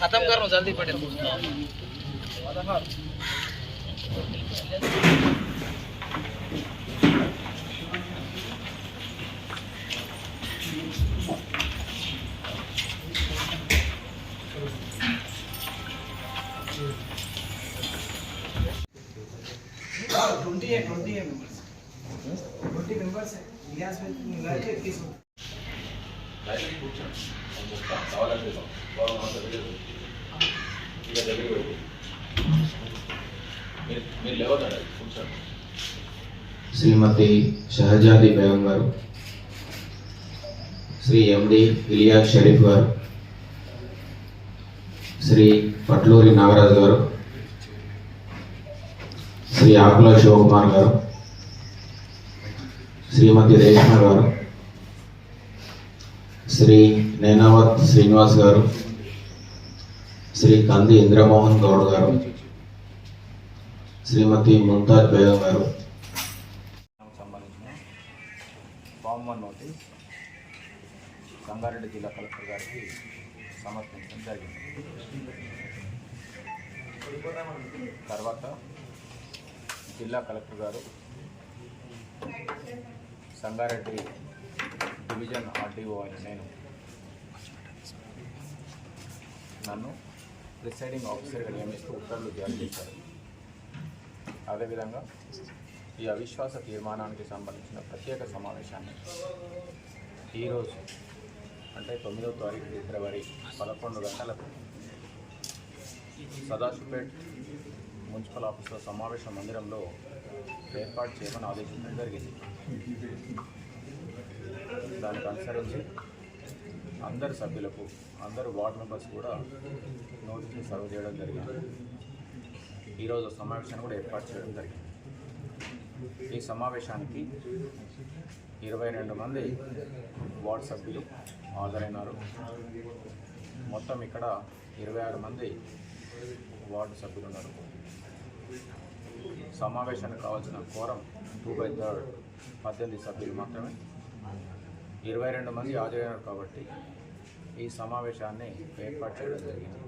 खत्म कर जल्दी पटेल ट्वेंटी है ट्वेंटी है मेंबर्स ट्वेंटी मेंबर्स है इलियास में मिला के इक्कीस లైఫ్ కూర్చోండి కావాలంటే బాగుంది ఇక దగ్గర పెట్టు మీరు మీరు లేవదండి కూర్చోండి శ్రీమతి షహజాది బేగం గారు శ్రీ ఎండి ఇలియాస్ షరీఫ్ గారు శ్రీ పట్లూరి నాగరాజు గారు శ్రీ ఆకుల శివకుమార్ గారు శ్రీమతి రేష్మ గారు శ్రీ నేనావత్ శ్రీనివాస్ గారు శ్రీ కంది ఇంద్రమోహన్ గౌడ్ గారు శ్రీమతి ముంతాజ్ బేగం గారు. సంబంధించిన ఫామ్ వన్ నోటీస్ సంగారెడ్డి జిల్లా కలెక్టర్ గారికి సమర్పించడం జరిగింది. తర్వాత జిల్లా కలెక్టర్ గారు సంగారెడ్డి డివిజన్ ఆర్డీఓ అయిన నేను నన్ను ప్రిసైడింగ్ ఆఫీసర్గా నియమిస్తూ ఉత్తర్వులు జారీ చేశారు. అదేవిధంగా ఈ అవిశ్వాస తీర్మానానికి సంబంధించిన ప్రత్యేక సమావేశాన్ని ఈరోజు అంటే తొమ్మిదవ తారీఖు ఫిబ్రవరి పదకొండు గంటలకు సదాశివపేట్ మున్సిపల్ ఆఫీసులో సమావేశ మందిరంలో ఏర్పాటు చేయమని ఆదేశించడం జరిగింది. దానికి అనుసరించి అందరు సభ్యులకు అందరు వార్డు మెంబర్స్ కూడా నోటీసులు సర్వ్ చేయడం జరిగింది. ఈరోజు సమావేశాన్ని కూడా ఏర్పాటు చేయడం జరిగింది. ఈ సమావేశానికి ఇరవై రెండు మంది వార్డు సభ్యులు హాజరైనారు. మొత్తం ఇక్కడ ఇరవై ఆరు మంది వార్డు సభ్యులు ఉన్నారు. సమావేశానికి కావాల్సిన కోరం టూ బై థర్డ్ పద్దెనిమిది సభ్యులు మాత్రమే. ఇరవై రెండు మంది హాజరైనారు కాబట్టి ఈ సమావేశాన్ని ఏర్పాటు చేయడం జరిగింది.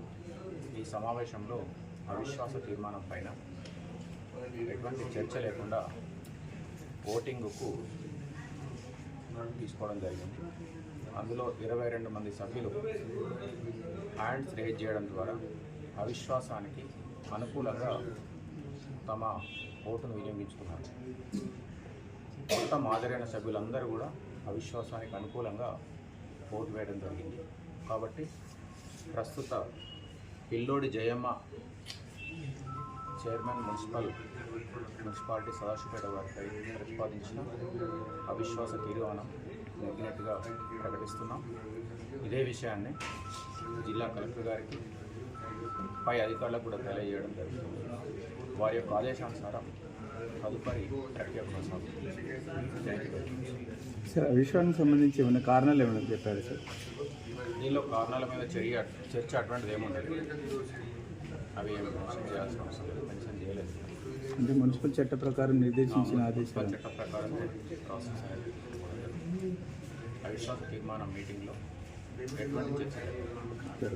ఈ సమావేశంలో అవిశ్వాస తీర్మానం పైన ఎటువంటి చర్చ లేకుండా ఓటింగ్కు తీసుకోవడం జరిగింది. అందులో ఇరవై రెండు మంది సభ్యులు హ్యాండ్స్ రేజ్ చేయడం ద్వారా అవిశ్వాసానికి అనుకూలంగా తమ ఓటును వినియోగించుకున్నారు. మొత్తం హాజరైన సభ్యులందరూ కూడా అవిశ్వాసానికి అనుకూలంగా ఓటు వేయడం జరిగింది. కాబట్టి ప్రస్తుత పిల్లోడి Jayamma chairman municipal municipality Sadashivpet వారిపై ప్రతిపాదించిన అవిశ్వాస తీర్మానం నెగ్గినట్టుగా ప్రకటిస్తున్నాం. ఇదే విషయాన్ని జిల్లా కలెక్టర్ గారికి పై అధికారులకు కూడా తెలియజేయడం జరుగుతుంది. వారి యొక్క ఆదేశానుసారం సార్ విషయానికి సంబంధించి ఏమైనా కారణాలు ఏమైనా చెప్పారు సార్? దీనిలో కారణాల మీద చర్య చర్చ అటువంటిది ఏముండదు అవి ఏమి చేయాల్సిన అంటే మున్సిపల్ చట్ట ప్రకారం నిర్దేశించిన ఆదేశాలు. చట్ట ప్రకారం ప్రాసెస్ అనేది అవిశ్వాస తీర్మానం మీటింగ్లో ఎటువంటి చర్చ